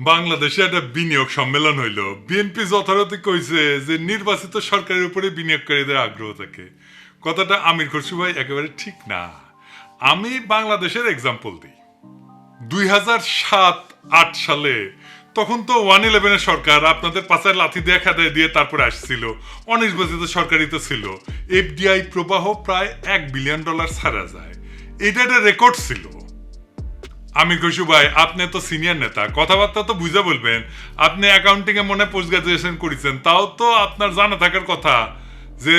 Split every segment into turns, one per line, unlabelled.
বাংলাদেশে একটা বিনিয়োগ সম্মেলন হইল। বিএনপি যথারীতি কইছে যে নির্বাচিত সরকারের উপরে বিনিয়োগকারীদের আগ্রহ থাকে। কথাটা আমির খসরু ভাই একেবারে ঠিক না। আমি বাংলাদেশের এক্সাম্পল দিই। দুই হাজার সাত, আট সালে তখন তো ওয়ান ইলেভেনের সরকার আপনাদের পাশায় লাথি দিয়ে খাতায় দিয়ে তারপরে আসছিল। অনির্বাচিত সরকারই তো ছিল। এফডিআই প্রবাহ প্রায় এক বিলিয়ন ডলার ছাড়া যায়। এটা একটা রেকর্ড ছিল। আমি খুশু ভাই, আপনি তো সিনিয়র নেতা, কথাবার্তা তো বুঝে বলবেন। আপনি অ্যাকাউন্টিং এ মনে পোস্ট গ্রাজুয়েশন করেছেন, তাও তো আপনার জানা থাকার কথা যে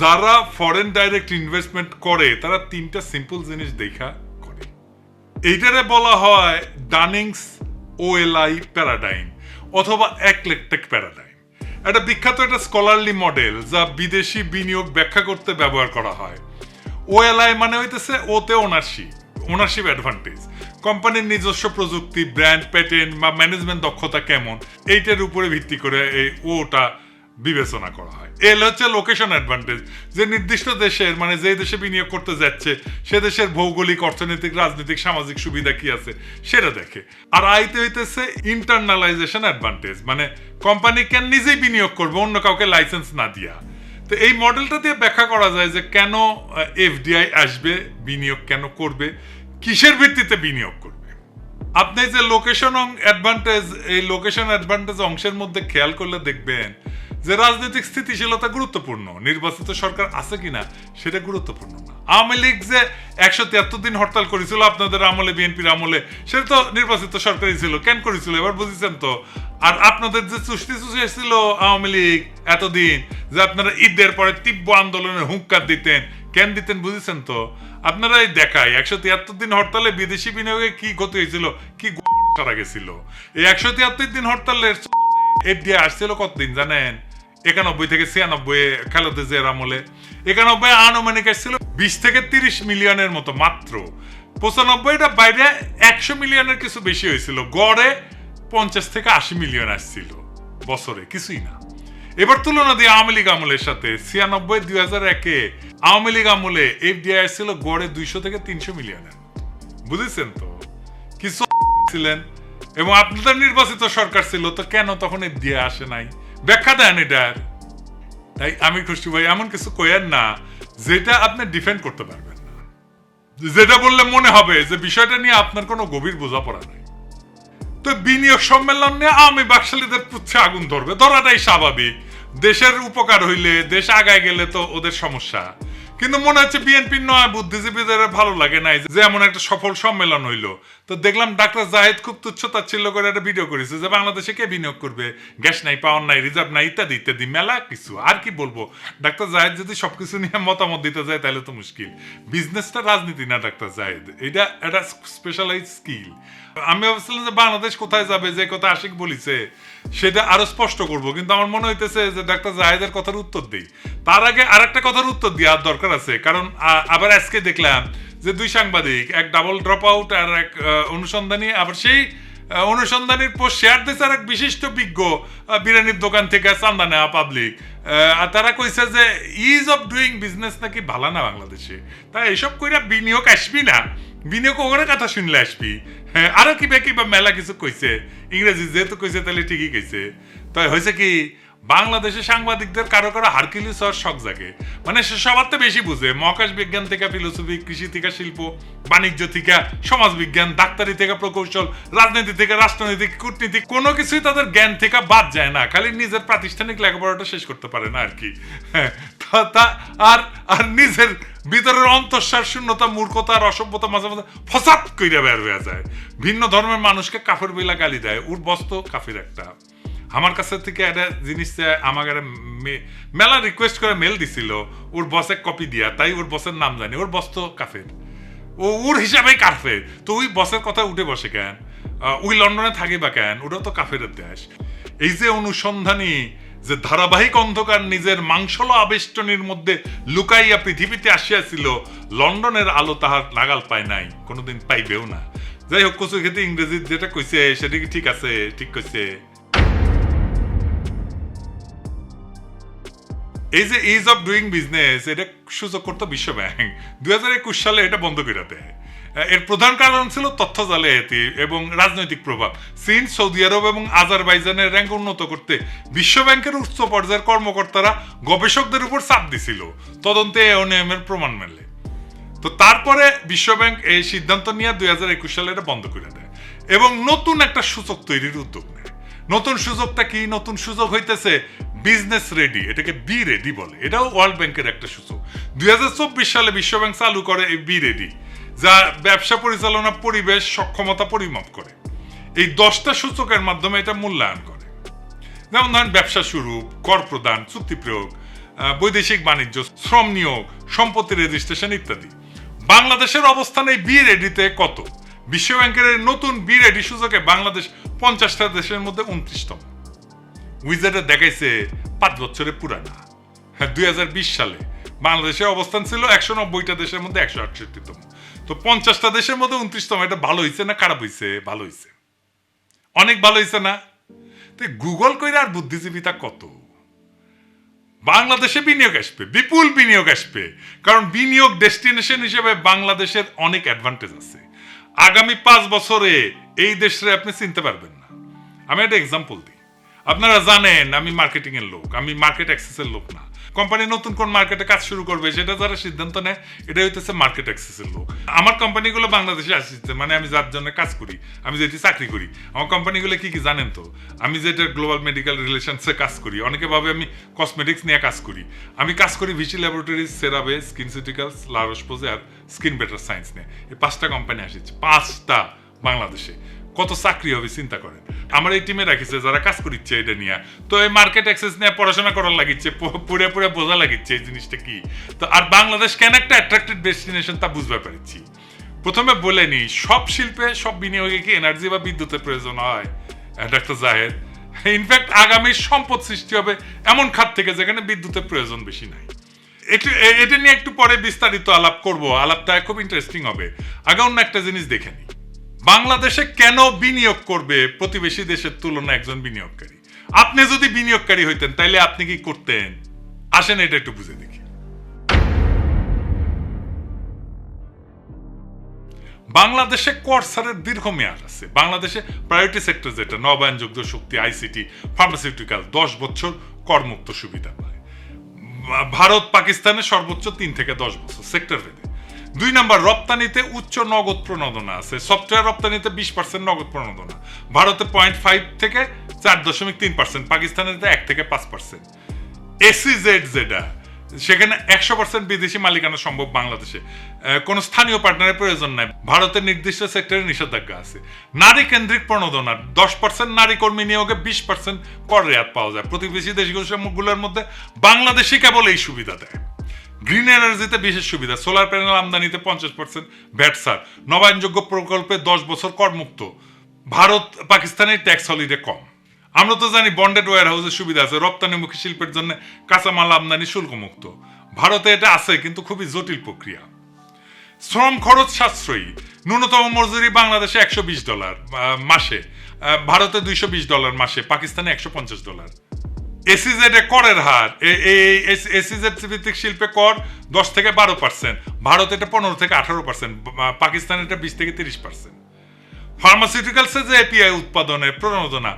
যারা ফরেন ডাইরেক্ট ইনভেস্টমেন্ট করে, তারা তিনটা সিম্পল জিনিস দেখা করে। এইটারে বলা হয় ডানিংস ওএলআই প্যারাডাইম অথবা একলেকটেক প্যারাডাইম একটা বিখ্যাত একটা স্কলারলি মডেল যা বিদেশি বিনিয়োগ ব্যাখ্যা করতে ব্যবহার করা হয়। ওএলআই মানে হইতেছে ওতে ওনারশিপ ওনারশিপ অ্যাডভান্টেজ কোম্পানির নিজস্ব প্রযুক্তি ব্র্যান্ড প্যাটেন্ট বা ম্যানেজমেন্ট দক্ষতা কেমন, এইটার উপরে ভিত্তি করে এই ওটা বিবেচনা করা হয়। এল হচ্ছে লোকেশন অ্যাডভান্টেজ যে নির্দিষ্ট দেশের মানে যে দেশে বিনিয়োগ করতে যাচ্ছে, সে দেশের ভৌগোলিক, অর্থনৈতিক, রাজনৈতিক, সামাজিক সুবিধা কি আছে, সেটা দেখে। আর আইতে হইতেছে ইন্টারনালাইজেশন অ্যাডভান্টেজ মানে কোম্পানি কেন নিজেই বিনিয়োগ করবে, অন্য কাউকে লাইসেন্স না দিয়া। তো এই মডেলটা দিয়ে ব্যাখ্যা করা যায় যে কেন এফডিআই আসবে, বিনিয়োগ কেন করবে কিসের ভিত্তিতে বিনিয়োগ করবে? আপনি যে লোকেশন অ্যাডভান্টেজ এই লোকেশন অ্যাডভান্টেজ অংশের মধ্যে খেয়াল করলে দেখবেন যে রাজনৈতিক স্থিতিশীলতা গুরুত্বপূর্ণ, নির্বাচিত সরকার আছে কিনা সেটা গুরুত্বপূর্ণ না। আওয়ামী লীগ যে একশো তিয়াত্তর দিন হরতাল করেছিল, আপনাদের আমলে, বিএনপির আমলে, সেটা তো নির্বাচিত সরকারই ছিল, কেন করেছিল? এবার বুঝেছেন তো? আর আপনাদের যে চুষ্টি চুষি ছিল আওয়ামী লীগ এতদিন, যে আপনারা ঈদের পরে তীব্র আন্দোলনের হুঙ্কার দিতেন, কেন দিতেন বুঝেছেন তো? আপনারা এই দেখায় একশো তিয়াত্তর দিন হরতালে বিদেশি বিনিয়োগে কি ক্ষতি হয়েছিল? কি সারা গেছিল? এই একশো তিয়াত্তর দিন হরতালের এফডিআই আসছিল কতদিন জানেন? একানব্বই থেকে ছিয়ানব্বই খালেদা জিয়ার আমলে একানব্বই আনুমানিক আসছিল বিশ থেকে তিরিশ মিলিয়নের মতো মাত্র। পঁচানব্বইটা বাইরে একশো মিলিয়নের কিছু বেশি হয়েছিল, গড়ে পঞ্চাশ থেকে আশি মিলিয়ন আসছিল বছরে, কিছুই না। এবার তুলনা দিয়ে আওয়ামী লীগ আমলের সাথে, ছিয়ানব্বই দুই হাজার একে আওয়ামী লীগ আমলে এফডিআই আসছিল গড়ে দুইশো থেকে তিনশো মিলিয়নের বুঝেছেন তো? কিছু ছিলেন, এবং আপনাদের নির্বাচিত সরকার ছিল, তো কেন তখন দিয়ে আসে নাই? ব্যাখ্যা দেন এটার তাই আমি খুশি ভাই, এমন কিছু কয়েন না, যেটা আপনি ডিফেন্ড করতে পারবেন না। যেটা বললে মনে হবে যে বিষয়টা নিয়ে আপনার কোনো গভীর বোঝাপড়া নাই। তো বিনিয়োগ সম্মেলন নিয়ে আমি বাকশালীদের পুচ্ছে আগুন ধরবে। ধরাটাই স্বাভাবিক। দেশের উপকার হইলে, দেশ আগায় গেলে তো ওদের সমস্যা। কিন্তু মনে হচ্ছে বিএনপির নয় বুদ্ধিজীবীদের ভালো লাগে নাই যে এমন একটা সফল সম্মেলন হইল। তো দেখলাম ডাক্তার জাহেদ খুব তুচ্ছতাচ্ছিল্য করে একটা ভিডিও করেছে যে বাংলাদেশে কে বিনিয়োগ করবে? গ্যাস নাই, পাওয়ার নাই, রিজার্ভ নাই, ইত্যাদি ইত্যাদি, মেলা কিছু। আর কি বলব? ডাক্তার জাহেদ যদি সবকিছু নিয়ে মতামত দিতে যায় তাহলে তো মুশকিল। বিজনেসটা রাজনীতি না ডাক্তার জাহেদ। এটা একটা স্পেশালাইজ স্কিল আমি ভাবছিলাম যে বাংলাদেশ কোথায় যাবে? যে কথা আশিক বলিছে সেটা আরও স্পষ্ট করব, কিন্তু আমার মনে হইতেছে যে ডাক্তার জাহেদের কথার উত্তর দিই। তার আগে আর একটা কথার উত্তর দেওয়ার দরকার আছে, কারণ আবার আজকে দেখলাম যে দুই সাংবাদিক, এক ডাবল ড্রপ আউট আর এক অনুসন্ধানী, আবার সেই অনুসন্ধানীর পর শেয়ার দিয়েছে এক বিশিষ্ট বিজ্ঞ বিরিয়ানির দোকান থেকে চান্দা নেওয়া পাবলিক আর তারা কইছে যে ইজ অফ ডুইং বিজনেস নাকি ভালো না বাংলাদেশে? তাই এইসব কইরা বিনিয়োগ আসবি না। বিনিয়োগ ওখানে কথা শুনলে আসবি। হ্যাঁ আরও কিবা কিবা মেলা কিছু কইছে। ইংরেজি যেহেতু কইছে, তাহলে ঠিকই কইছে। তাই হয়েছে কি বাংলাদেশের সাংবাদিকদের কারও কারও হারকিলিস হওয়ার শখ জাগে। মানে সে সবার তো বেশি বুঝে মহাকাশ বিজ্ঞান থেকে ফিলোসফি কৃষি থেকে শিল্প বাণিজ্য থেকে সমাজ বিজ্ঞান ডাক্তারি থেকে প্রকৌশল রাজনীতি থেকে রাষ্ট্রনীতি কূটনীতি কোনো কিছুই তাদের জ্ঞান থেকে বাদ যায় না খালি নিজের প্রাতিষ্ঠানিক লেখাপড়াটা শেষ করতে পারে না আর কি। হ্যাঁ, তা- আর আর নিজের ভিতরের অন্তঃসার শূন্যতা মূর্খতা আর অসভ্যতা মাঝে মাঝে ফসাদ কইরা বের হয়ে যায়। ভিন্ন ধর্মের মানুষকে কাফের বিলা গালি দেয় উর বস্ত কাফির একটা। আমার কাছে থেকে একটা জিনিস আমাকে মেলা রিকোয়েস্ট করে মেল দিছিল, ওর বসে কপি দিয়া, তাই ওর বসের নাম জানি, ওর বস তো কাফের। ও, ওর হিসাবেই কাফের। তো ওই বসের কথা উঠে বসে কেন? ওই লন্ডনে থাকি বা কেন? ওটা তো কাফের দেশ। এই যে অনুসন্ধানী, যে ধারাবাহিক অন্ধকার নিজের মাংসল আবেষ্টনীর মধ্যে লুকাইয়া পৃথিবীতে আসিয়াছিল, লন্ডনের আলো তাহার নাগাল পায় নাই, কোনোদিন পাইবেও না। যাই হোক কচু খেতে ইংরেজি যেটা কইছে, সেটা কি ঠিক আছে? ঠিক কইছে। এই যে ইজ অফ ডুইং বিজনেস এটা সূচক করতো বিশ্ব ব্যাংক। দুই হাজার একুশ সালে এটা বন্ধ করে দেয়। এর প্রধান কারণ ছিল তথ্য জালিয়াতি এবং রাজনৈতিক প্রভাব। চীন, সৌদি আরব এবং আজারবাইজানের র্যাঙ্ক উন্নত করতে বিশ্ব ব্যাংকের উচ্চ পর্যায়ের কর্মকর্তারা গবেষকদের উপর চাপ দিছিল। তদন্তে এ অনিয়মের প্রমাণ মেলে। তো তারপরে বিশ্বব্যাংক এই সিদ্ধান্ত নিয়ে দুই সালে এটা বন্ধ করে দেয় এবং নতুন একটা সূচক তৈরির উদ্যোগ নেয়। নতুন সুযোগটা কি? নতুন সুযোগ হইতেছে বিজনেস রেডি এটাকে বি রেডি বলে। এটাও ওয়ার্ল্ড ব্যাংকের একটা সূচক দুই সালে বিশ্বব্যাংক চালু করে এই বি রেডি যা ব্যবসা পরিচালনা পরিবেশ, সক্ষমতা পরিমাপ করে। এই দশটা সূচকের মাধ্যমে এটা মূল্যায়ন করে। যেমন ধরেন, ব্যবসা শুরু, কর প্রদান, চুক্তি প্রয়োগ বৈদেশিক বাণিজ্য, শ্রম নিয়োগ, সম্পত্তি রেজিস্ট্রেশন ইত্যাদি। বাংলাদেশের অবস্থান এই বি রেডিতে কত? বিশ্বব্যাংকের নতুন বি রেডি সূচকে বাংলাদেশ পঞ্চাশটা দেশের মধ্যে উনত্রিশতম। উইজারে দেখাইছে পাঁচ বছরে পুরানা। হ্যাঁ দুই সালে বাংলাদেশের অবস্থান ছিল একশো নব্বইটা দেশের মধ্যে একশো আটষট্টিতম। তো পঞ্চাশটা দেশের মধ্যে উনত্রিশতম, এটা ভালো হয়েছে না খারাপ হয়েছে ভালো হয়েছে অনেক ভালো হয়েছে না? তো গুগল কইরা আর বুদ্ধিজীবিতা কত? বাংলাদেশে বিনিয়োগ আসবে, বিপুল বিনিয়োগ আসবে। কারণ বিনিয়োগ ডেস্টিনেশন হিসেবে বাংলাদেশের অনেক অ্যাডভান্টেজ আছে। আগামী পাঁচ বছরে এই দেশে আপনি চিনতে পারবেন না। আমি একটা এক্সাম্পল দিই। আপনারা জানেন, আমি মার্কেটিং এর লোক, আমি মার্কেট অ্যাক্সেসের লোক না। কোম্পানি নতুন কোন মার্কেটে কাজ শুরু করবে, সেটা যারা সিদ্ধান্ত নেয়। এটা হইতেছে মার্কেট অ্যাক্সেসের লোক। আমার কোম্পানিগুলো বাংলাদেশে আসছে মানে আমি যার জন্য কাজ করি, আমি যেটি চাকরি করি। আমার কোম্পানিগুলো কি কি জানেন তো? আমি যেটা গ্লোবাল মেডিকেল রিলেশনসে কাজ করি, অনেকে ভাবে আমি কসমেটিক্স নিয়ে কাজ করি। আমি কাজ করি Vichy laboratories CeraVe SkinCeuticals La Roche Posay আর স্কিন বেটার সায়েন্স নিয়ে। এই পাঁচটা কোম্পানি আসছে, পাঁচটা বাংলাদেশে। কত চাকরি হবে, চিন্তা করেন। আমার এই টিমে রাখিছে, যারা কাজ করিচ্ছে এটা নিয়ে। তো এই মার্কেট অ্যাক্সেস নিয়ে পড়াশোনা করার লাগিচ্ছে পুরে পুরে বোঝা লাগিচ্ছে এই জিনিসটা কি। তো আর বাংলাদেশ কেন একটা অ্যাট্রাক্টেড ডেস্টিনেশন তা বুঝতে পারছি। প্রথমে বলে নি সব শিল্পে, সব বিনিয়োগে কি এনার্জি বা বিদ্যুতের প্রয়োজন হয়? একটা জাহের ইনফ্যাক্ট আগামী সম্পদ সৃষ্টি হবে এমন খাত থেকে যেখানে বিদ্যুতের প্রয়োজন বেশি নাই। একটু এটা নিয়ে একটু পরে বিস্তারিত আলাপ করব, আলাপটা খুব ইন্টারেস্টিং হবে। আগে অন্য একটা জিনিস দেখে নিই। বাংলাদেশে কেন বিনিয়োগ করবে প্রতিবেশী দেশের তুলনায় একজন বিনিয়োগকারী? আপনি যদি বিনিয়োগকারী হইতেন, তাইলে আপনি কি করতেন? আসেন, এটা একটু বুঝে দেখি। বাংলাদেশে করসারের দীর্ঘমেয়াদ আছে। বাংলাদেশে প্রায়োরিটি সেক্টর যেটা নবায়নযোগ্য শক্তি আইসিটি ফার্মাসিউটিক্যাল দশ বছর করমুক্ত সুবিধা পায়। ভারত পাকিস্তানে সর্বোচ্চ তিন থেকে দশ বছর সেক্টর ভেদে। দুই নাম্বার, রপ্তানিতে উচ্চ নগদ প্রণোদনা আছে। সফটওয়্যার রপ্তানিতে বিশ পার্সেন্ট নগদ প্রণোদনা। ভারতে পয়েন্ট ফাইভ থেকে চার দশমিক তিন পার্সেন্ট পাকিস্তানের এক থেকে পাঁচ পার্সেন্ট এসিজেড যেটা সেখানে একশো পার্সেন্ট বিদেশি মালিকানা সম্ভব বাংলাদেশে। কোনো স্থানীয় পার্টনারের প্রয়োজন নাই। ভারতের নির্দিষ্ট সেক্টরে নিষেধাজ্ঞা আছে। নারী কেন্দ্রিক প্রণোদনা, দশ পার্সেন্ট নারী কর্মী নিয়োগে বিশ পার্সেন্ট কর রেয়াত পাওয়া যায়। প্রতিবেশী দেশগুলোর মধ্যে বাংলাদেশই কেবল এই সুবিধা দেয়। গ্রিন এনার্জিতে বিশেষ সুবিধা সোলার প্যানেল আমদানিতে পঞ্চাশ পার্সেন্ট ভ্যাট সার নবায়নযোগ্য প্রকল্পে দশ বছর করমুক্ত। ভারত পাকিস্তানের ট্যাক্স হলিডে কম। আমরা তো জানি বন্ডেড ওয়ার হাউসের সুবিধা আছে, রপ্তানিমুখী শিল্পের জন্য কাঁচামাল আমদানি শুল্কমুক্ত। ভারতে এটা আছে, কিন্তু খুবই জটিল প্রক্রিয়া। শ্রম খরচ সাশ্রয়ী, ন্যূনতম মজুরি বাংলাদেশে একশো বিশ ডলার মাসে। ভারতে দুইশো বিশ ডলার মাসে, পাকিস্তানে একশো পঞ্চাশ ডলার। এসিজেড করের হার এই এসিজেড ভিত্তিক শিল্পে কর দশ থেকে বারো পার্সেন্ট ভারত এটা পনেরো থেকে আঠারো পার্সেন্ট পাকিস্তান এটা বিশ থেকে তিরিশ পার্সেন্ট ফার্মাসিউটিক্যালসে যে এপিআই উৎপাদনের প্রণোদনা,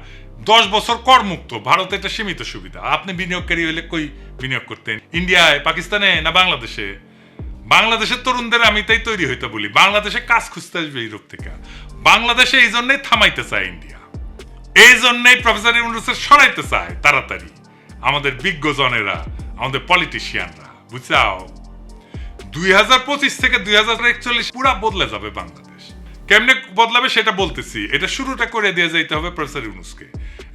দশ বছর করমুক্ত, ভারতে এটা সীমিত সুবিধা। আপনি বিনিয়োগকারী হলে কই বিনিয়োগ করতেন? ইন্ডিয়ায়, পাকিস্তানে না বাংলাদেশে? বাংলাদেশের তরুণদের আমি তাই তৈরি হইতে বলি, বাংলাদেশে কাজ খুঁজতে আসবে ইউরোপ থেকে। বাংলাদেশে এই জন্যই থামাইতে চায় ইন্ডিয়া। এই জন্যই প্রফেসর ইউনুসের সরাইতে চায়, তাড়াতাড়ি। আমাদের বিজ্ঞজনেরা, আমাদের পলিটিশিয়ানরা বুঝাও দুই হাজার পঁচিশ থেকে দুই হাজার একচল্লিশ পুরা বদলে যাবে বাংলাদেশ। কেমনে বদলাবে সেটা বলতেছি। এটা শুরুটা করে দিয়ে যেতে হবে প্রফেসর ইউনুসকে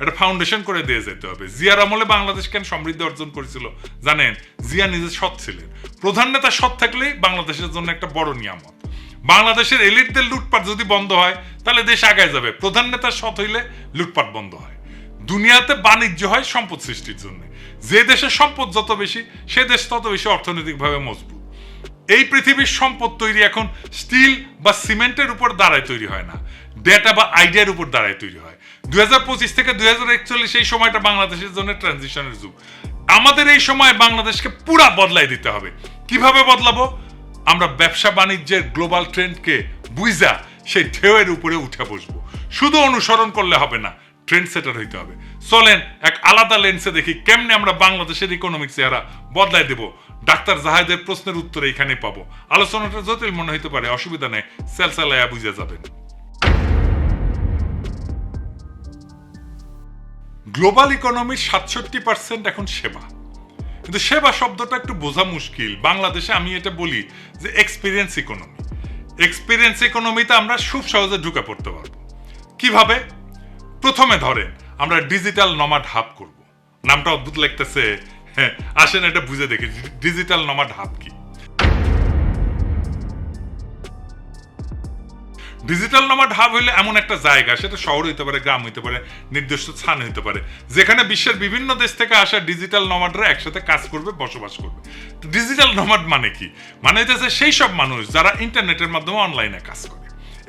এটা ফাউন্ডেশন করে দিয়ে যেতে হবে। জিয়ার আমলে বাংলাদেশ কেন সমৃদ্ধি অর্জন করেছিল, জানেন? জিয়া নিজে সৎ ছিলেন। প্রধান নেতা সৎ থাকলেই বাংলাদেশের জন্য একটা বড় নিয়ামত। বাংলাদেশের এলিটদের লুটপাট যদি বন্ধ হয়, তাহলে দেশ আগায় যাবে। প্রধান নেতা সৎ হইলে লুটপাট বন্ধ হয়। দুনিয়াতে বাণিজ্য হয় সম্পদ সৃষ্টির জন্য। যে দেশের সম্পদ যত বেশি, সে দেশ তত বেশি অর্থনৈতিকভাবে মজবুত। এই পৃথিবীর সম্পদ তৈরি এখন স্টিল বা সিমেন্টের উপর দাঁড়ায় তৈরি হয় না। ডেটা বা আইডিয়ার উপর দাঁড়ায় তৈরি হয়। দুই হাজার পঁচিশ থেকে দুই হাজার একচল্লিশ এই সময়টা বাংলাদেশের জন্য ট্রানজিশনের যুগ। আমাদের এই সময় বাংলাদেশকে পুরা বদলাই দিতে হবে। কীভাবে বদলাবো? আমরা ব্যবসা বাণিজ্যের গ্লোবাল ট্রেন্ডকে বুঝা সেই ঢেউয়ের উপরে উঠে বসবো। শুধু অনুসরণ করলে হবে না ট্রেন্ড সেটার হইতে হবে। চলেন এক আলাদা লেন্সে দেখি কেমনে আমরা বাংলাদেশের ইকোনমিক চেহারা বদলাই দেব। ডাক্তার জাহেদের প্রশ্নের উত্তর এখানে পাবো। আলোচনাটা জটিল মনে হইতে পারে, অসুবিধা নেই, সেলসালায়া বুঝে যাবেন। গ্লোবাল ইকোনমির সাতষট্টি পার্সেন্ট এখন সেবা। কিন্তু সেবা শব্দটা একটু বোঝা মুশকিল। বাংলাদেশে আমি এটা বলি যে এক্সপিরিয়েন্স ইকোনমি এক্সপিরিয়েন্স ইকোনমিতে আমরা খুব সহজে ঢুকে পড়তে পারব। কীভাবে? প্রথমে ধরেন, আমরা ডিজিটাল নমাড হাব করব। নামটা অদ্ভুত লাগতেছে। হ্যাঁ আসেন এটা বুঝে দেখি। ডিজিটাল নমাড হাব কি? ডিজিটাল নোমাড হাব হইলে এমন একটা জায়গা, সেটা শহর হইতে পারে, গ্রাম হইতে পারে, নির্দিষ্ট স্থান হইতে পারে, যেখানে বিশ্বের বিভিন্ন দেশ থেকে আসা ডিজিটাল নোমাডরা একসাথে কাজ করবে, বসবাস করবে। ডিজিটাল নমাড মানে কি? মানে হইতেছে সেই সব মানুষ যারা ইন্টারনেটের মাধ্যমে অনলাইনে কাজ করে।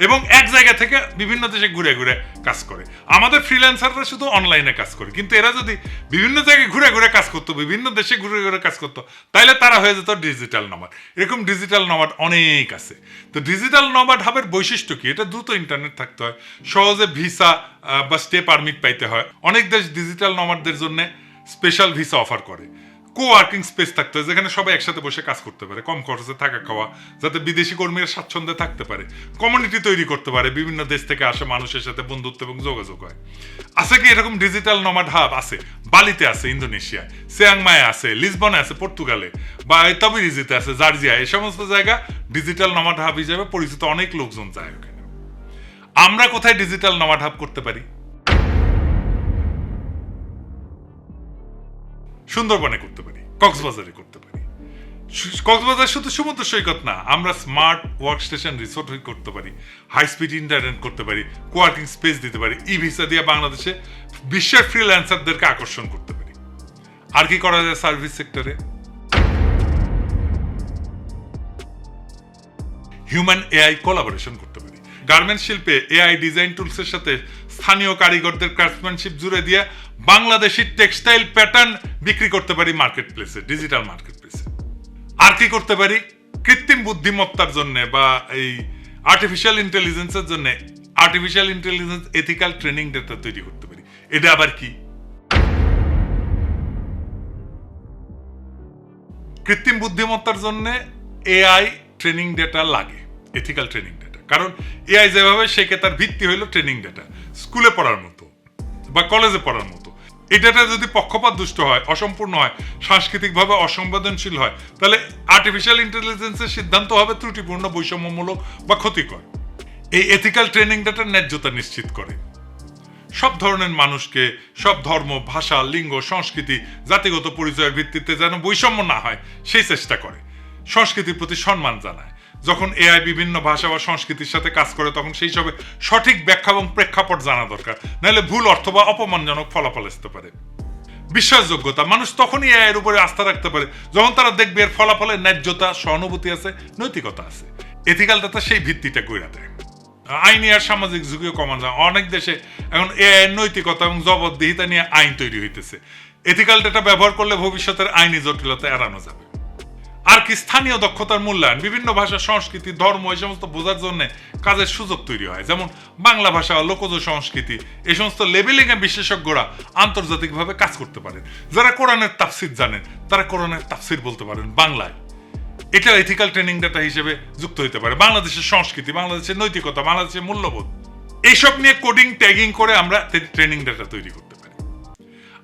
এবং এক জায়গা থেকে বিভিন্ন দেশে ঘুরে ঘুরে কাজ করে। আমাদের ফ্রিল্যান্সাররা শুধু অনলাইনে কাজ করে, কিন্তু এরা যদি বিভিন্ন জায়গায় ঘুরে ঘুরে কাজ করতো, বিভিন্ন দেশে ঘুরে ঘুরে কাজ করতো তাহলে তারা হয়ে যেত ডিজিটাল নমাড এরকম ডিজিটাল নমাড অনেক আছে। তো ডিজিটাল নমাড হাবের বৈশিষ্ট্য কি? এটা দ্রুত ইন্টারনেট থাকতে হয়, সহজে ভিসা বা স্টে পারমিট পাইতে হয়। অনেক দেশ ডিজিটাল নমাডদের জন্য স্পেশাল ভিসা অফার করে। কো ওয়ার্কিং স্পেস থাকতে হয়, যেখানে সবাই একসাথে বসে কাজ করতে পারে, কম খরচে থাকা খাওয়া, যাতে বিদেশি কর্মীরা স্বাচ্ছন্দ্যে থাকতে পারে। কমিউনিটি তৈরি করতে পারে, বিভিন্ন দেশ থেকে আসা মানুষের সাথে বন্ধুত্ব এবং যোগাযোগ হয়। আছে কি এরকম ডিজিটাল নমাড হাব আছে। বালিতে আছে, ইন্দোনেশিয়ায়। সিয়াংমায় আছে লিসবনে আছে পর্তুগালে বা তবিরিজিতে আছে জার্জিয়া এই সমস্ত জায়গা ডিজিটাল নমাড হাব হিসেবে পরিচিত অনেক লোকজন যায় ওখানে। আমরা কোথায় ডিজিটাল নমাড হাব করতে পারি? সুন্দরবনে করতে পারি, কক্সবাজারে করতে পারি। কক্সবাজার শুধু সমুদ্র সৈকত না, আমরা স্মার্ট ওয়ার্ক স্টেশন রিসোর্ট করতে পারি হাই স্পিড ইন্টারনেট করতে পারি কোয়ার্কিং স্পেস দিতে পারি ই ভিসা দিয়ে বাংলাদেশে বিশ্বের ফ্রিল্যান্সারদেরকে আকর্ষণ করতে পারি। আর কি করা যায় সার্ভিস সেক্টরে হিউম্যান এআই কোলাবোরেশন করতে পারি। গার্মেন্ট শিল্পে এআই ডিজাইন টুলসের সাথে স্থানীয় কারিগরদের ক্রাফটম্যানশিপ জুড়ে দিয়ে বাংলাদেশি টেক্সটাইল প্যাটার্ন বিক্রি করতে পারি মার্কেট প্লেসে ডিজিটাল মার্কেট প্লেসে আর কি করতে পারি? কৃত্রিম বুদ্ধিমত্তার জন্য বা এই আর্টিফিশিয়াল ইন্টেলিজেন্সের জন্য artificial intelligence ethical training data তৈরি করতে পারি। এটা আবার কি? কৃত্রিম বুদ্ধিমত্তার জন্য এআই ট্রেনিং ডেটা লাগে এথিক্যাল ট্রেনিং ডেটা কারণ এআই যেভাবে শেখে, তার ভিত্তি হইল ট্রেনিং ডেটা স্কুলে পড়ার মতো বা কলেজে পড়ার মতো। এই ডেটা যদি পক্ষপাত দুষ্ট হয়, অসম্পূর্ণ হয়, সাংস্কৃতিকভাবে অসংবেদনশীল হয়, তাহলে আর্টিফিশিয়াল ইন্টেলিজেন্সের সিদ্ধান্ত হবে ত্রুটিপূর্ণ, বৈষম্যমূলক বা ক্ষতিকর। এই এথিক্যাল ট্রেনিং ডেটার ন্যায্যতা নিশ্চিত করে। সব ধরনের মানুষকে, সব ধর্ম, ভাষা, লিঙ্গ, সংস্কৃতি, জাতিগত পরিচয়ের ভিত্তিতে যেন বৈষম্য না হয়, সেই চেষ্টা করে। সংস্কৃতির প্রতি সম্মান জানায়। যখন এআই বিভিন্ন ভাষা বা সংস্কৃতির সাথে কাজ করে, তখন সেই সবে সঠিক ব্যাখ্যা এবং প্রেক্ষাপট জানা দরকার। নাহলে ভুল অর্থ বা অপমানজনক ফলাফল আসতে পারে। বিশ্বাসযোগ্যতা, মানুষ তখনই এআই এর উপরে আস্থা রাখতে পারে, যখন তারা দেখবে এর ফলাফলে ন্যায্যতা, সহানুভূতি আছে, নৈতিকতা আছে। এথিক্যাল ডাটা সেই ভিত্তিটা কইরা দেয় আইনি আর সামাজিক ঝুঁকিও কমান যায়। অনেক দেশে এখন এআই নৈতিকতা এবং জবাবদিহিতা নিয়ে আইন তৈরি হইতেছে। এথিক্যাল ডেটা ব্যবহার করলে ভবিষ্যতের আইনি জটিলতা এড়ানো যাবে। আর কি স্থানীয় দক্ষতার মূল্যায়ন, বিভিন্ন ভাষা, সংস্কৃতি, ধর্ম, এই সমস্ত বোঝার জন্য কাজের সুযোগ তৈরি হয়। যেমন বাংলা ভাষা, লোকজ সংস্কৃতি, এই সমস্ত লেভেলিং এ বিশেষজ্ঞরা আন্তর্জাতিকভাবে কাজ করতে পারেন। যারা কোরআনের তাফসির জানেন, তারা কোরআনের তাফসির বলতে পারেন বাংলায়। এটা এথিক্যাল ট্রেনিং ডাটা হিসেবে যুক্ত হতে পারে। বাংলাদেশের সংস্কৃতি, বাংলাদেশের নৈতিকতা, বাংলাদেশের মূল্যবোধ। এইসব নিয়ে কোডিং ট্যাগিং করে আমরা ট্রেনিং ডাটা তৈরি করতে পারি।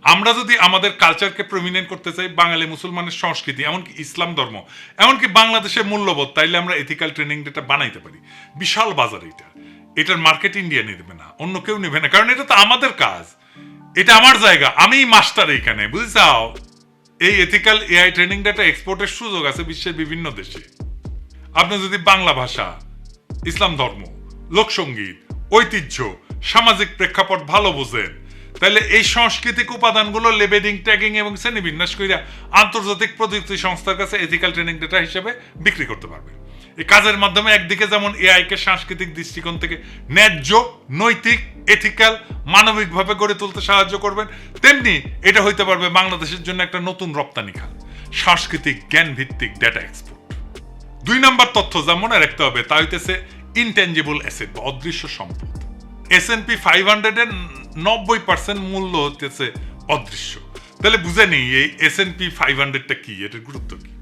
আমরা যদি আমাদের কালচারকে প্রমিনেন্ট করতে চাই, বাঙালি মুসলমানের সংস্কৃতি, এমনকি ইসলাম ধর্ম, এমনকি বাংলাদেশের মূল্যবোধ, তাইলে আমরা এথিক্যাল ট্রেনিং ডেটা বানাইতে পারি। বিশাল বাজার এটা। এটার মার্কেট ইন্ডিয়া নেবে না, অন্য কেউ নেবে না, কারণ এটা তো আমাদের কাজ। এটা আমার জায়গা, আমিই মাস্টার এইখানে, বুঝছাও? এই এথিক্যাল এআই ট্রেনিং ডেটা এক্সপোর্টের সুযোগ আছে বিশ্বের বিভিন্ন দেশে। আপনি যদি বাংলা ভাষা, ইসলাম ধর্ম লোকসঙ্গীত ঐতিহ্য, সামাজিক প্রেক্ষাপট ভালো বোঝেন তাহলে এই সাংস্কৃতিক উপাদানগুলো লেবেলিং ট্যাগিং এবং শ্রেণীবিন্যাস কইরা আন্তর্জাতিক প্রযুক্তি সংস্থার কাছে এথিক্যাল ট্রেনিং ডেটা হিসেবে বিক্রি করতে পারবে। এই কাজের মাধ্যমে একদিকে যেমন এআই কে সাংস্কৃতিক দৃষ্টিকোণ থেকে ন্যায্য, নৈতিক এথিক্যাল মানবিকভাবে গড়ে তুলতে সাহায্য করবেন, তেমনি এটা হইতে পারবে বাংলাদেশের জন্য একটা নতুন রপ্তানি খাল সাংস্কৃতিক জ্ঞান ভিত্তিক ডেটা এক্সপোর্ট দুই নাম্বার তথ্য যা মনে রাখতে হবে, তা হইতেছে ইনটেঞ্জিবল অ্যাসেট বা অদৃশ্য সম্পদ। এস এন পি ফাইভ হান্ড্রেডের নব্বই পার্সেন্ট মূল্য হতেছে অদৃশ্য। তাহলে বুঝে নেই, এই এস এন পি ফাইভ হান্ড্রেডটা কি? এটার গুরুত্ব কি?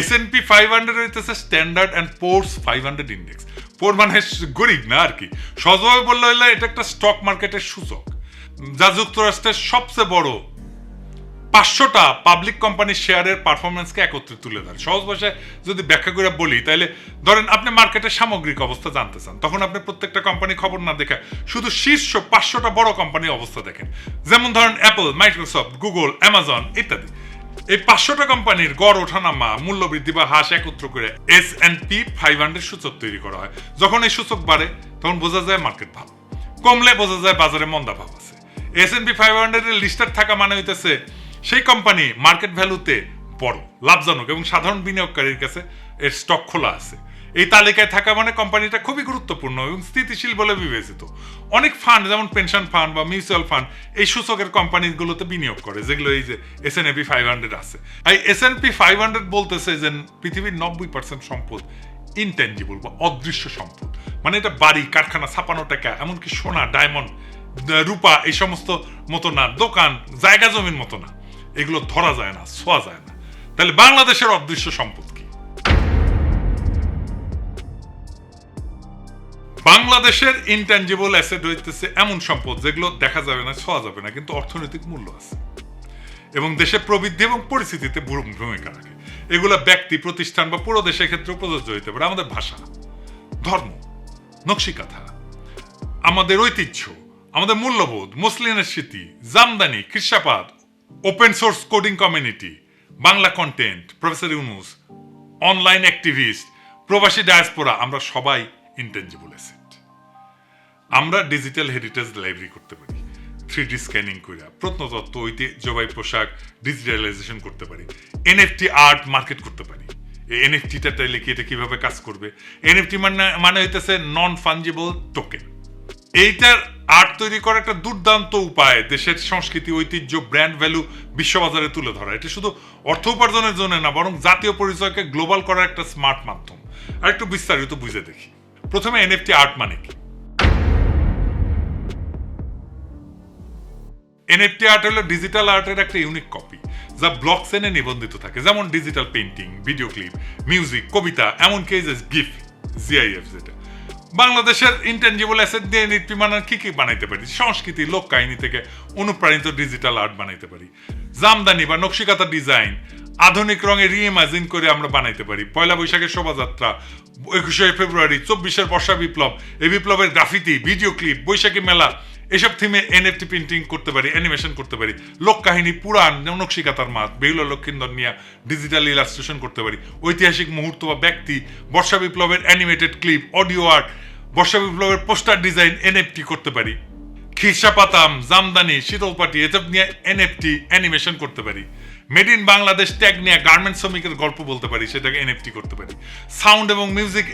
S and P five hundred হইতেছে standard and Poor's five hundred index poor মানে গরিব না আর কি। সহজভাবে বললে হইলে এটা একটা স্টক মার্কেটের সূচক। যা যুক্তরাষ্ট্রের সবচেয়ে বড় পাঁচশোটা পাবলিক কোম্পানির শেয়ারের পারফরমেন্সকে একত্রে তুলে ধরে। সহজ ভাষায় যদি ব্যাখ্যা করে বলি, তাহলে ধরেন আপনি মার্কেটের সামগ্রিক অবস্থা জানতে চান। তখন আপনি প্রত্যেকটা কোম্পানি খবর না দেখে শুধু শীর্ষ পাঁচশোটা বড় কোম্পানির অবস্থা দেখেন। যেমন ধরেন অ্যাপল মাইক্রোসফট গুগল অ্যামাজন ইত্যাদি। এই পাঁচশোটা কোম্পানির গড়, ওঠানামা, মূল্য বৃদ্ধি বা হ্রাস একত্র করে S and P five hundred সূচক তৈরি করা হয়। যখন এই সূচক বাড়ে, তখন বোঝা যায় মার্কেট ভালো। কমলে বোঝা যায় বাজারে মন্দা ভাব আছে। এস এন পি ফাইভ হান্ড্রেডের লিস্টার থাকা মানে হইতেছে সেই কোম্পানি মার্কেট ভ্যালুতে বড়, লাভজনক এবং সাধারণ বিনিয়োগকারীর কাছে এর স্টক খোলা আছে। এই তালিকায় থাকা মানে কোম্পানিটা খুবই গুরুত্বপূর্ণ এবং স্থিতিশীল বলে বিবেচিত। অনেক ফান্ড যেমন পেনশন ফান্ড বা মিউচুয়াল ফান্ড এই সূচকের কোম্পানিগুলোতে বিনিয়োগ করে, যেগুলো এই যে S and P five hundred আছে। এই S and P five hundred বলতেছে যে পৃথিবীর নব্বই পার্সেন্ট সম্পদ ইনটেঞ্জিবল বা অদৃশ্য সম্পদ। মানে এটা বাড়ি, কারখানা, ছাপানো টাকা, এমনকি সোনা ডায়মন্ড রূপা, এই সমস্ত মতো না, দোকান, জায়গা জমির মতো না। এগুলো ধরা যায় না, ছোঁয়া যায় না। তাহলে বাংলাদেশের অদৃশ্য সম্পদ কি? বাংলাদেশের ইনট্যাঞ্জিবল অ্যাসেট হইতেছে এমন সম্পদ যেগুলো দেখা যাবে না, ছোঁয়া যাবে না, কিন্তু অর্থনৈতিক মূল্য আছে। এবং দেশের প্রবৃদ্ধি এবং পরিস্থিতিতে ভূমিকা রাখে। এগুলো ব্যক্তি, প্রতিষ্ঠান বা পুরো দেশের ক্ষেত্রে প্রযোজ্য হইতে পারে। আমাদের ভাষা, ধর্ম, নকশিকাথা, আমাদের ঐতিহ্য, আমাদের মূল্যবোধ মুসলিমের স্মৃতি, Jamdani কৃষাপাত open source coding community Bangla content professor Yunus online activist প্রবাসী ডায়াসপোরা আমরা সবাই ইন্টেঞ্জিবল অ্যাসেট আমরা ডিজিটাল হেরিটেজ লাইব্রেরি করতে পারি থ্রি ডি স্ক্যানিং করে প্রত্নতত্ত্ব ঐতিহ্যবাহী পোশাক ডিজিটালাইজেশন করতে পারি এনএফটি আর্ট মার্কেট করতে পারি। এই এনএফটিটা তাইলে কি এটা কীভাবে কাজ করবে? এনএফটি মানে মানে হইতেছে নন ফাঞ্জিবল টোকেন এইটার আর্ট তৈরি করার একটা দুর্দান্ত উপায়, দেশের সংস্কৃতি, ঐতিহ্য ব্র্যান্ড ভ্যালু বিশ্ববাজারে তুলে ধরা। এটা শুধু অর্থ উপার্জনের জন্য না, বরং জাতীয় পরিচয়কে গ্লোবাল করার একটা স্মার্ট মাধ্যম। আর একটু বিস্তারিত বুঝে দেখি। প্রথমে এনএফটি আর্ট মানে কি? এনএফটি আর্ট হলো ডিজিটাল আর্টের একটা ইউনিক কপি যা ব্লক চেনে নিবন্ধিত থাকে। যেমন digital painting video clip music কবিতা, এমনকি গিফট জিআইএফ যেটা বাংলাদেশের ইন্টেনজিবল অ্যাসেট দিয়ে নিটপি মানার কী কী বানাইতে পারি? সংস্কৃতি, লোক কাহিনী থেকে অনুপ্রাণিত ডিজিটাল আর্ট বানাইতে পারি। জামদানি বা নকশিকাতা ডিজাইন আধুনিক রঙে রিএমাজিন করে আমরা বানাইতে পারি। পয়লা বৈশাখের শোভাযাত্রা, একুশে ফেব্রুয়ারি, চব্বিশের বর্ষা বিপ্লব, এই বিপ্লবের গ্রাফিতি ভিডিও ক্লিপ বৈশাখী মেলা এসব থিমে এনএফটি প্রিন্টিং করতে পারি অ্যানিমেশন করতে পারি, লোক কাহিনী পুরাণ নকশিকাতার মাত বেহুলা লক্ষিন্দর নিয়ে ডিজিটাল ইলাস্ট্রেশন করতে পারি, ঐতিহাসিক মুহূর্ত বা ব্যক্তি, বর্ষা বিপ্লবের অ্যানিমেটেড ক্লিপ অডিও আর্ট বর্ষা বিপ্লবের পোস্টার ডিজাইন এনএফটি করতে পারি, খিরসা পাতাম, জামদানি শীতলপাটি এসব নিয়ে এনএফটি অ্যানিমেশন করতে পারি। মেড ইন বাংলাদেশ ট্যাগ নিয়ে গার্মেন্ট শ্রমিকের গল্প বলতে পারি, সেটাকে এনএফটি করতে পারি। সাউন্ড এবং মিউজিক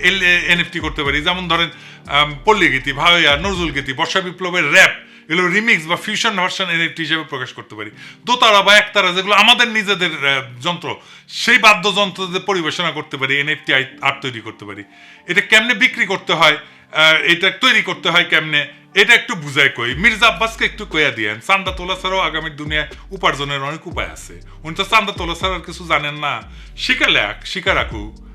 এনএফটি করতে পারি। যেমন ধরেন পল্লীগীতি পল্লী গীতি, ভাওয়া, নজরুল গীতি, বর্ষা বিপ্লবের র্যাপ এগুলো রিমিক্স বা ফিউশন ভার্সন এনএফটি হিসেবে প্রকাশ করতে পারি। দোতারা বা একতারা যেগুলো আমাদের নিজেদের যন্ত্র, সেই বাদ্যযন্ত্রদের পরিবেশনা করতে পারি এনএফটি আর্ট তৈরি করতে পারি। এটা কেমনে বিক্রি করতে হয়? এটা তৈরি করতে হয় কেমনে? এটা একটু বুঝাই কই। মির্জা আব্বাসকে একটু কইয়া দিয়েন, চান্দা তোলা ছাড়াও আগামী দুনিয়ায় উপার্জনের অনেক উপায় আছে। উনি তো চান্দা তোলা ছাড়া কিছু জানেন না। শিখে লেখ, শিখে রাখুক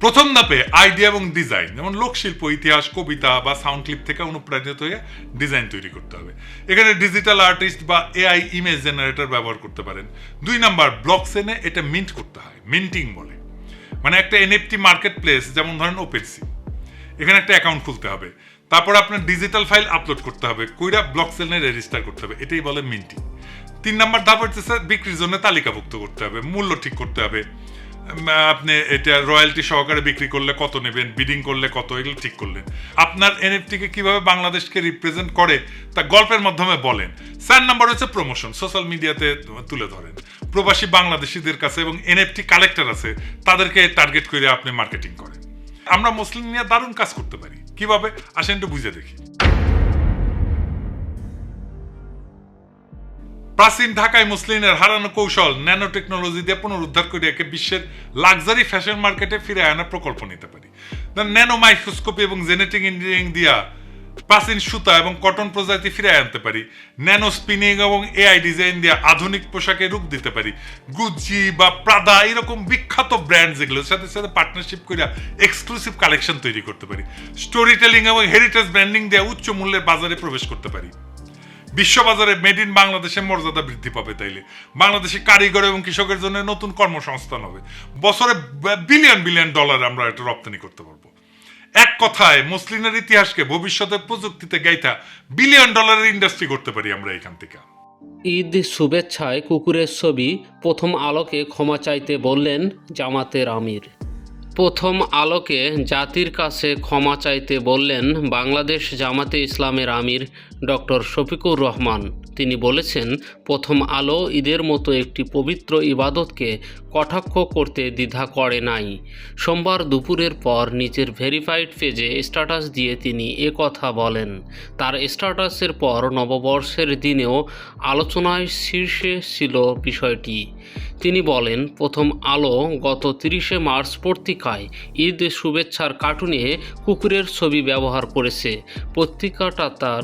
প্রথম ধাপে আইডিয়া এবং ডিজাইন যেমন লোকশিল্প, ইতিহাস, কবিতা বা সাউন্ড ক্লিপ থেকে অনুপ্রাণিত হয়ে ডিজাইন তৈরি করতে হবে। এখানে ডিজিটাল আর্টিস্ট বা এআই ইমেজ জেনারেটর ব্যবহার করতে পারেন। দুই নাম্বার ব্লক সেনে এটা মিন্ট করতে হয় মিন্টিং বলে। মানে একটা এনএফটি মার্কেট প্লেস যেমন ধরেন ওপেনসি এখানে একটা অ্যাকাউন্ট খুলতে হবে। তারপর আপনার ডিজিটাল ফাইল আপলোড করতে হবে, কইরা ব্লক সেলনে রেজিস্টার করতে হবে, এটাই বলে মিনটি তিন নাম্বার ধাপ হচ্ছে বিক্রির জন্য তালিকাভুক্ত করতে হবে, মূল্য ঠিক করতে হবে। আপনি এটা রয়্যালটি সহকারে বিক্রি করলে কত নেবেন বিডিং করলে কত, এগুলো ঠিক করলেন। আপনার এনএফটিকে কীভাবে বাংলাদেশকে রিপ্রেজেন্ট করে, তা গল্পের মাধ্যমে বলেন। চার নাম্বার হচ্ছে প্রমোশন সোশ্যাল মিডিয়াতে তুলে ধরেন। প্রবাসী বাংলাদেশিদের কাছে এবং এনএফটি কালেক্টর আছে, তাদেরকে টার্গেট করে আপনি মার্কেটিং করেন। আমরা মুসলিম নিয়ে দারুণ কাজ করতে পারি। কীভাবে? আসেন একটু বুঝে দেখি। প্রাচীন ঢাকায় মুসলিমের হারানো কৌশল ন্যানো টেকনোলজি দিয়ে পুনরুদ্ধার করে একে বিশ্বের লাক্সারি ফ্যাশন মার্কেটে ফিরে আনার প্রকল্প নিতে পারি। ন্যানো মাইক্রোস্কোপি এবং জেনেটিক ইঞ্জিনিয়ারিং দিয়া প্রাচীন সুতা এবং কটন প্রজাতি ফিরে আনতে পারি। ন্যানো স্পিনিং এবং এআই ডিজাইন দিয়ে আধুনিক পোশাকে রূপ দিতে পারি। গুজি বা প্রাদা এরকম বিখ্যাত ব্র্যান্ড যেগুলোর সাথে সাথে পার্টনারশিপ করে এক্সক্লুসিভ কালেকশন তৈরি করতে পারি। স্টোরি টেলিং এবং হেরিটেজ ব্র্যান্ডিং দিয়ে উচ্চ মূল্যের বাজারে প্রবেশ করতে পারি। বিশ্ববাজারে মেড ইন বাংলাদেশের মর্যাদা বৃদ্ধি পাবে তাইলে। বাংলাদেশে কারিগর এবং কৃষকের জন্য নতুন কর্মসংস্থান হবে। বছরে বিলিয়ন বিলিয়ন ডলার আমরা এটা রপ্তানি করতে পারব। এক কথায়, মুসলিমের ইতিহাসকে ভবিষ্যতে প্রযুক্তিতে গাইথা বিলিয়ন ডলারের ইন্ডাস্ট্রি করতে পারি আমরা এখান থেকে।
ঈদ শুভেচ্ছায় কুকুরের ছবি প্রথম আলোকে ক্ষমা চাইতে বললেন জামাতের আমির। প্রথম আলোকে জাতির কাছে ক্ষমা চাইতে বললেন বাংলাদেশ জামাতে ইসলামের আমির ডক্টর শফিকুর রহমান। তিনি বলেছেন, প্রথম আলো ঈদের মতো একটি পবিত্র ইবাদতকে কটাক্ষ করতে দ্বিধা করে নাই। সোমবার দুপুরের পর নিজের ভেরিফাইড পেজে স্ট্যাটাস দিয়ে তিনি এ কথা বলেন। তার স্ট্যাটাসের পর নববর্ষের দিনেও আলোচনায় শীর্ষে ছিল বিষয়টি। তিনি বলেন, প্রথম আলো গত তিরিশে মার্চ পত্রিকায় ঈদ শুভেচ্ছার কার্টুনে কুকুরের ছবি ব্যবহার করেছে। পত্রিকাটা তার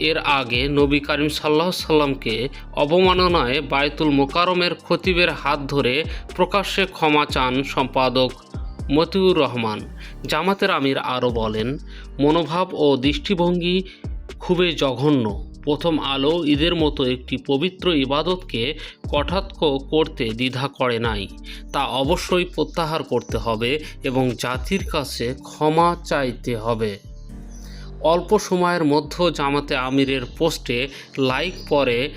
এর আগে নবী করিম সাল্লাহ সাল্লামকে অবমাননায় বায়তুল মোকারমের খতিবের হাত ধরে প্রকাশ্যে ক্ষমা চান সম্পাদক মতিউর রহমান। জামাতের আমির আরও বলেন, মনোভাব ও দৃষ্টিভঙ্গি খুবই জঘন্য। প্রথম আলো ঈদের মতো একটি পবিত্র ইবাদতকে কটাক্ষ করতে দ্বিধা করে নাই। তা অবশ্যই প্রত্যাহার করতে হবে এবং জাতির কাছে ক্ষমা চাইতে হবে। অল্প সময়ের মধ্যে জামাতে আমিরের পোস্টে লাইক পরে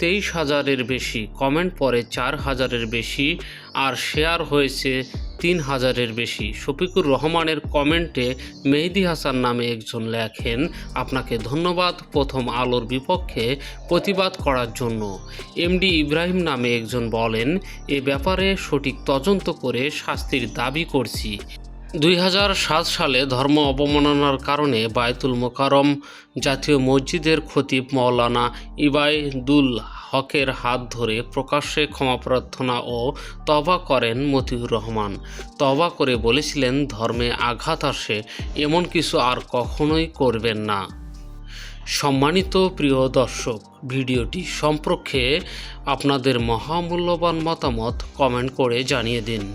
তেইশ হাজারের বেশি, কমেন্ট পরে চার হাজারের বেশি আর শেয়ার হয়েছে তিন হাজারের বেশি। শফিকুর রহমানের কমেন্টে মেহেদি হাসান নামে একজন লেখেন, আপনাকে ধন্যবাদ প্রথম আলোর বিপক্ষে প্রতিবাদ করার জন্য। এমডি ইব্রাহিম নামে একজন বলেন, এ ব্যাপারে সঠিক তদন্ত করে শাস্তির দাবি করছি। দুই হাজার সাত সালে ধর্ম অবমাননার কারণে বায়তুল মোকারম জাতীয় মসজিদের খতিব মৌলানা ইবাইদুল হকের হাত ধরে প্রকাশ্যে ক্ষমা প্রার্থনা ও তবা করেন মতিউর রহমান। তবা করে বলেছিলেন, ধর্মে আঘাত আসে, এমন কিছু আর কখনোই করবেন না। সম্মানিত প্রিয় দর্শক, ভিডিওটি সম্পর্কে আপনাদের মহামূল্যবান মতামত কমেন্ট করে জানিয়ে দিন।